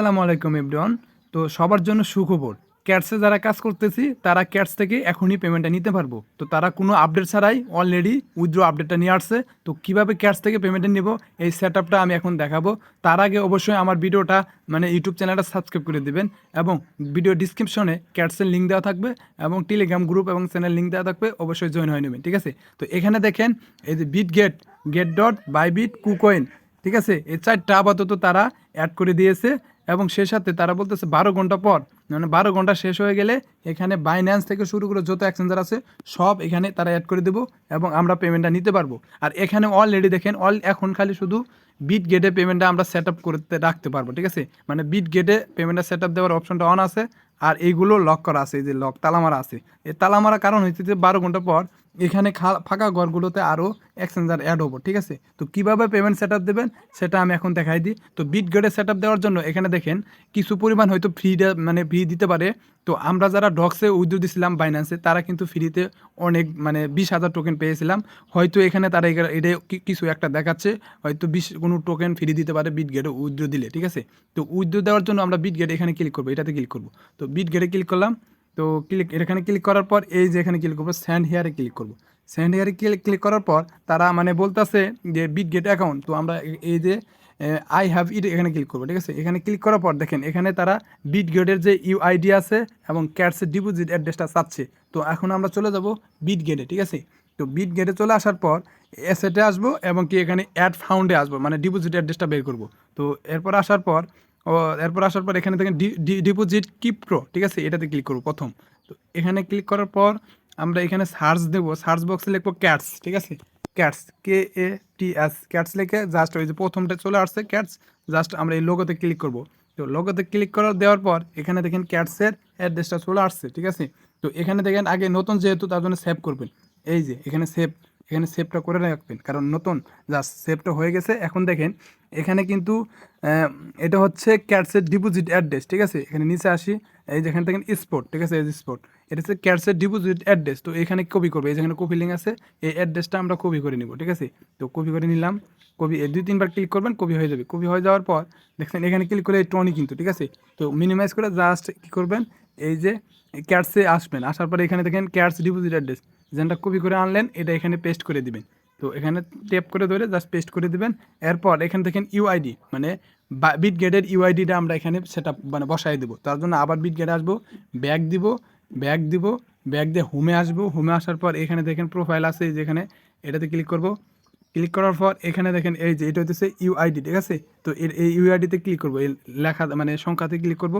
আসসালামু আলাইকুম এভরিওয়ান। তো সবার জন্য সুখবর, ক্যাটসে যারা কাজ করতেছি, তারা ক্যাটস থেকে এখনই পেমেন্টটা নিতে পারব। তো তারা কোনো আপডেট ছাড়াই অলরেডি উইথড্র আপডেটটা নিয়ে আসছে। তো কীভাবে ক্যাটস থেকে পেমেন্টটা নিব, এই সেট আমি এখন দেখাবো। তার আগে অবশ্যই আমার ভিডিওটা মানে ইউটিউব চ্যানেলটা সাবস্ক্রাইব করে দিবেন এবং ভিডিও ডিসক্রিপশনে ক্যাটসের লিঙ্ক দেওয়া থাকবে এবং টেলিগ্রাম গ্রুপ এবং চ্যানেল লিঙ্ক দেওয়া থাকবে, অবশ্যই জয়েন হয়ে নেবেন, ঠিক আছে? তো এখানে দেখেন, এই যে Bitget Gate dot Bybit KuCoin ঠিক আছে? এই চারটা আপাতত তারা অ্যাড করে দিয়েছে। এবং সে সাথে তারা বলতেছে বারো ঘণ্টা পর। মানে বারো ঘণ্টা শেষ হয়ে গেলে এখানে বাইন্যান্স থেকে শুরু করে যত এক্সচেঞ্জার আছে, সব এখানে তারা অ্যাড করে দেব এবং আমরা পেমেন্টটা নিতে পারব। আর এখানে অলরেডি দেখেন অল এখন খালি শুধু বিট গেটে পেমেন্টটা আমরা সেট আপ করতে রাখতে পারব, ঠিক আছে? মানে বিট গেটে পেমেন্টটা সেট আপ দেওয়ার অপশনটা অন আছে। আর এইগুলো লক করা আছে, এই যে লক তালামারা আছে। এই তালামারা কারণ হচ্ছে যে বারো ঘণ্টা পর এখানে ফাঁকা ঘরগুলোতে আরও এক্সচেঞ্জার অ্যাড হব, ঠিক আছে? তো কীভাবে পেমেন্ট সেট আপ দেবেন সেটা আমি এখন দেখাই দিই। তো বিট গেটে সেট দেওয়ার জন্য এখানে দেখেন কিছু পরিমাণ হয়তো ফ্রি মানে ফ্রি দিতে পারে। তো আমরা যারা ডক্সে উইথড্র দিছিলাম বাইন্যান্সে তারা কিন্তু ফ্রিতে অনেক মানে বিশ হাজার টোকেন পেয়েছিলাম। হয়তো এখানে তারা এটা কিছু একটা দেখাচ্ছে, হয়তো বিশ কোনো টোকেন ফ্রি দিতে পারে বিট গেটে উইথড্র দিলে, ঠিক আছে? তো উইথড্র দেওয়ার জন্য আমরা বিট গেটে এখানে ক্লিক করব, এটাতে ক্লিক করব। তো বিট গেটে ক্লিক করলাম, তো ক্লিক এখানে ক্লিক করার পর এই যে এখানে ক্লিক করব স্যান্ড হেয়ারে ক্লিক করব। স্যান্ড হেয়ারে ক্লিক ক্লিক করার পর তারা মানে বলতেছে যে বিট গেট অ্যাকাউন্ট তো আমরা এই যে আই হ্যাভ ইট এখানে ক্লিক করব, ঠিক আছে? এখানে ক্লিক করার পর দেখেন, এখানে তারা বিট গেটের যে ইউআইডি আছে এবং ক্যাটসের ডিপোজিট অ্যাড্রেসটা চাচ্ছে। তো এখন আমরা চলে যাব বিট গেটে ঠিক আছে? তো বিট গেটে চলে আসার পর এসেটে আসব এবং কি এখানে অ্যাড ফাউন্ডে আসব মানে ডিপোজিট অ্যাড্রেসটা বের করব। তো এরপর আসার পর ও, এরপর আসার পর এখানে দেখেন ডিপোজিট কিপ্রো ঠিক আছে? এটাতে ক্লিক করব প্রথম। তো এখানে ক্লিক করার পর আমরা এখানে সার্চ দেবো। সার্চ বক্সে লিখব ক্যাটস ঠিক আছে? Cats K A T S cats লিখে জাস্ট ওই যে প্রথমটা চলে আসছে ক্যাটস জাস্ট আমরা এই লোগোতে ক্লিক করব। তো লোগোতে ক্লিক করার দেওয়ার পর এখানে দেখেন ক্যাটসের অ্যাড্রেসটা চলে আসছে, ঠিক আছে? তো এখানে দেখেন আগে নতুন যেহেতু তার জন্য সেভ করবেন। এই যে এখানে সেভ এখানে সেভটা করে রাখবেন। কারণ নতুন জাস্ট সেভটা হয়ে গেছে। এখন দেখেন, এখানে কিন্তু এটা হচ্ছে ক্যাটসের ডিপোজিট অ্যাড্রেস ঠিক আছে? এখানে নিচে আসি, এই যেখানে দেখেন স্পোর্ট ঠিক আছে? স্পোর্ট এটা হচ্ছে ক্যাটসের ডিপোজিট অ্যাড্রেস তো এখানে কপি করবে, এই যেখানে কপি লিঙ্ক আছে, এই অ্যাড্রেসটা আমরা কপি করে নিব, ঠিক আছে? তো কপি করে নিলাম কপি দুই, তিনবার ক্লিক করবেন কপি হয়ে যাবে। কপি হয়ে যাওয়ার পর, দেখছেন, এখানে ক্লিক করে এই টনি কিন্তু, ঠিক আছে? তো মিনিমাইজ করে জাস্ট কী করবেন, এই যে ক্যাটসে আসবেন। আসার পরে এখানে দেখেন ক্যাটস ডিপোজিট অ্যাড্রেস যেটা কপি করে আনলেন, এটা এখানে পেস্ট করে দিবেন। তো এখানে টেপ করে ধরে জাস্ট পেস্ট করে দিবেন। এরপর এখানে দেখেন ইউআইডি মানে বিট গেটের ইউআইডিটা আমরা এখানে সেটা মানে বসাই দেবো। তার জন্য আবার বিট গেটে আসব ব্যাগ দিব ব্যাগ দিব ব্যাগ দিয়ে হোমে আসব। হোমে আসার পর এখানে দেখেন প্রোফাইল আছে যেখানে এটাতে ক্লিক করব। ক্লিক করার পর এখানে দেখেন, এই যে এটা হচ্ছে ইউআইডি ঠিক আছে? তো এই ইউআইডিতে ক্লিক করব, এই লেখা মানে সংখ্যাতে ক্লিক করব।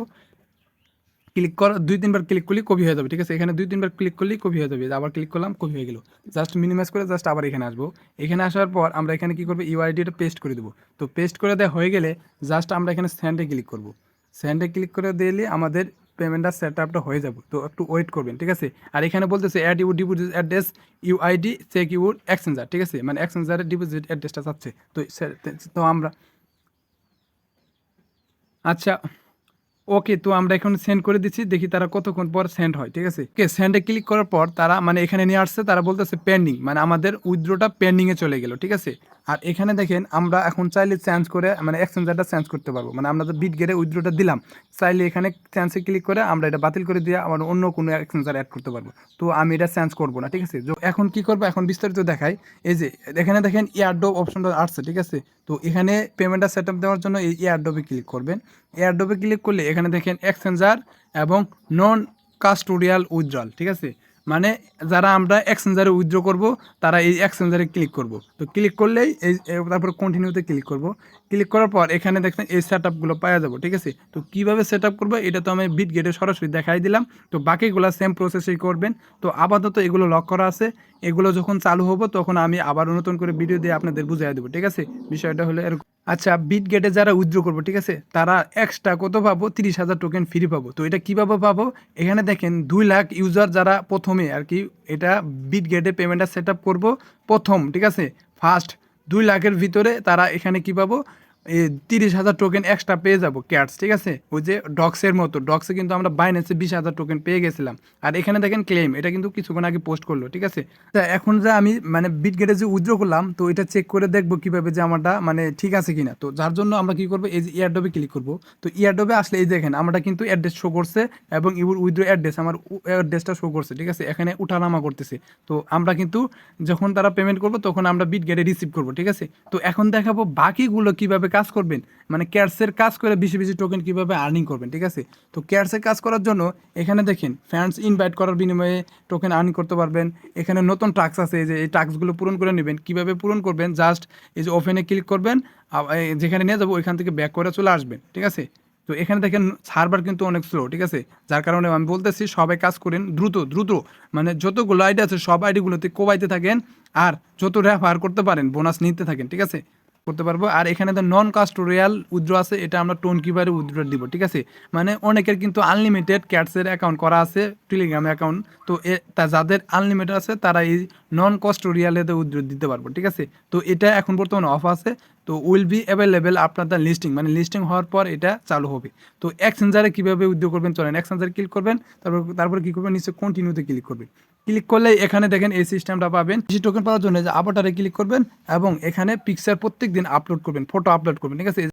ক্লিক কর, দুই তিনবার ক্লিক করলেই কপি হয়ে যাবে, ঠিক আছে? এখানে দুই তিনবার ক্লিক করলেই কপি হয়ে যাবে, আবার ক্লিক করলাম, কপি হয়ে গেল। জাস্ট মিনিমাইজ করে জাস্ট আবার এখানে আসব। এখানে আসার পর আমরা এখানে কী করব? ইউআইডিটা পেস্ট করে দেবো। তো পেস্ট করে দেওয়া হয়ে গেলে জাস্ট আমরা এখানে স্যান্ডে ক্লিক করব। স্যান্ডে ক্লিক করে দিলে আমাদের পেমেন্টটা সেট আপটা হয়ে যাবে। তো একটু ওয়েট করবেন, ঠিক আছে? আর এখানে বলতেছে add you deposit address UID check your exchanger ঠিক আছে? মানে এক্সচেঞ্জারের ডিপোজিট অ্যাড্রেসটা চাচ্ছে। তো তো আমরা আচ্ছা ওকে, তো আমরা এখন সেন্ড করে দিচ্ছি, দেখি তারা কতক্ষণ পর সেন্ড হয়, ঠিক আছে? ওকে সেন্ডে ক্লিক করার পর তারা মানে এখানে নিয়ে আসছে, তারা বলতেছে পেন্ডিং মানে আমাদের উইথড্রোটা পেন্ডিংয়ে চলে গেল, ঠিক আছে? আর এখানে দেখেন, আমরা এখন চাইলে চেঞ্জ করে মানে এক্সচেঞ্জারটা চেঞ্জ করতে পারব মানে আমরা বিট গেটে উইথড্রোটা দিলাম, চাইলে এখানে চেঞ্জে ক্লিক করে আমরা এটা বাতিল করে দিয়ে আবার অন্য কোনো এক্সচেঞ্জার অ্যাড করতে পারব, তো আমি এটা চেঞ্জ করব না, ঠিক আছে? এখন কি করব, এখন বিস্তারিত দেখাই, এই যে, এখানে দেখেন ইয়ারডোব অপশনটা আসছে, ঠিক আছে? তো এখানে পেমেন্টটা সেট আপ দেওয়ার জন্য এই এয়ারডোবে ক্লিক করবেন এয়ারডোবে ক্লিক করলে এখানে দেখেন এক্সচেঞ্জার এবং নন কাস্টোডিয়াল উইথড্রল ঠিক আছে? মানে যারা আমরা এক্সচেঞ্জারে উইথড্র করব, তারা এই এক্সচেঞ্জারে ক্লিক করব। তো ক্লিক করলেই এই তারপর কন্টিনিউতে ক্লিক করব। ক্লিক করার পর এখানে দেখছেন এই সেট আপগুলো পাওয়া যাব, ঠিক আছে? তো কীভাবে সেট আপ করব, এটা তো আমি বিট গেটে সরাসরি দেখাই দিলাম। তো বাকিগুলো সেম প্রসেসেই করবেন। তো আপাতত এগুলো লক করা আছে। এগুলো যখন চালু হব, তখন আমি আবার নতুন করে ভিডিও দিয়ে আপনাদের বুঝিয়ে দেবো, ঠিক আছে? বিষয়টা হলো এরকম। আচ্ছা বিট গেটে যারা উইথড্র করব, ঠিক আছে? তারা এক্সট্রা কত পাবো? তিরিশ হাজার টোকেন ফ্রি পাবো। তো এটা কীভাবে পাবো? এখানে দেখেন, দুই লাখ ইউজার যারা প্রথমে আর কি, এটা বিট গেটে পেমেন্টটা সেট আপ করব প্রথম, ঠিক আছে? ফার্স্ট দুই লাখের ভিতরে তারা এখানে কী পাবো? তিরিশ হাজার টোকেন এক্সট্রা পেয়ে যাব ক্যাটস ঠিক আছে? ওই যে ডক্সের মতো। ডক্সে কিন্তু আমরা বাইন্যান্সে বিশ হাজার টোকেন পেয়ে গেছিলাম। আর এখানে দেখেন ক্লেম এটা কিন্তু কিছুক্ষণ আগে পোস্ট করল, ঠিক আছে? এখন যে আমি মানে বিটগেটে যে উইথড্র করলাম, তো এটা চেক করে দেখব কীভাবে যে আমারটা মানে ঠিক আছে কিনা। তো যার জন্য আমরা কি করব, এই যে ইয়ারডবে ক্লিক করব। তো ইয়ারডবে আসলে এই দেখেন আমরা কিন্তু অ্যাড্রেস শো করছে এবং ইউর উইথড্র অ্যাড্রেস আমার অ্যাড্রেসটা শো করছে, ঠিক আছে? এখানে উঠানামা করতেছে। তো আমরা কিন্তু যখন তারা পেমেন্ট করব, তখন আমরা বিট গেটে রিসিভ করব, ঠিক আছে? তো এখন দেখাবো বাকিগুলো কীভাবে কাজ করবেন মানে ক্যাটসের কাজ করে বেশি বেশি টোকেন কীভাবে আর্নিং করবেন, ঠিক আছে? তো ক্যাটসের কাজ করার জন্য এখানে দেখেন ফ্যান্স ইনভাইট করার বিনিময়ে টোকেন আর্নিং করতে পারবেন। এখানে নতুন টাস্ক আছে যে এই টাস্কগুলো পূরণ করে নেবেন। কীভাবে পূরণ করবেন? জাস্ট এই যে ওপেনে ক্লিক করবেন যেখানে নিয়ে যাব, ওইখান থেকে ব্যাক করে চলে আসবেন, ঠিক আছে? তো এখানে দেখেন সার্ভার কিন্তু অনেক স্লো ঠিক আছে? যার কারণে আমি বলতেছি, সবাই কাজ করেন দ্রুত দ্রুত। মানে যতগুলো আইডি আছে, সব আইডিগুলোতে কোবাইতে থাকেন, আর যত রেফার করতে পারেন বোনাস নিতে থাকেন, ঠিক আছে? করতে পারব। আর এখানে তো নন কাস্টোরিয়াল উইথড্র আছে, এটা আমরা টোন কিপারে উইথড্র দিব, ঠিক আছে? মানে অনেকের কিন্তু আনলিমিটেড ক্যাটসের অ্যাকাউন্ট করা আছে টেলিগ্রাম অ্যাকাউন্ট তো তা যাদের আনলিমিটেড আছে, তারা এই নন কাস্টোরিয়ালেতে উইথড্র দিতে পারব, ঠিক আছে? তো এটা এখন বর্তমানে অফ আছে, তো উইল বি অ্যাভেলেবেল আপনার দ্য লিস্টিং মানে লিস্টিং হওয়ার পর এটা চালু হবে। তো এক্সচেঞ্জারে কীভাবে উদ্যোগ করবেন, চলেন এক্সচেঞ্জারে ক্লিক করবেন, তারপর, তারপরে কী করবেন? নিচে কন্টিনিউতে ক্লিক করবেন। ক্লিক করলে এখানে দেখেন এই সিস্টেমটা পাবেন। বেশি টোকেন পাওয়ার জন্য যে আবাটারে ক্লিক করবেন এবং এখানে পিকচার প্রত্যেক দিন আপলোড করবেন ফটো আপলোড করবেন, ঠিক আছে?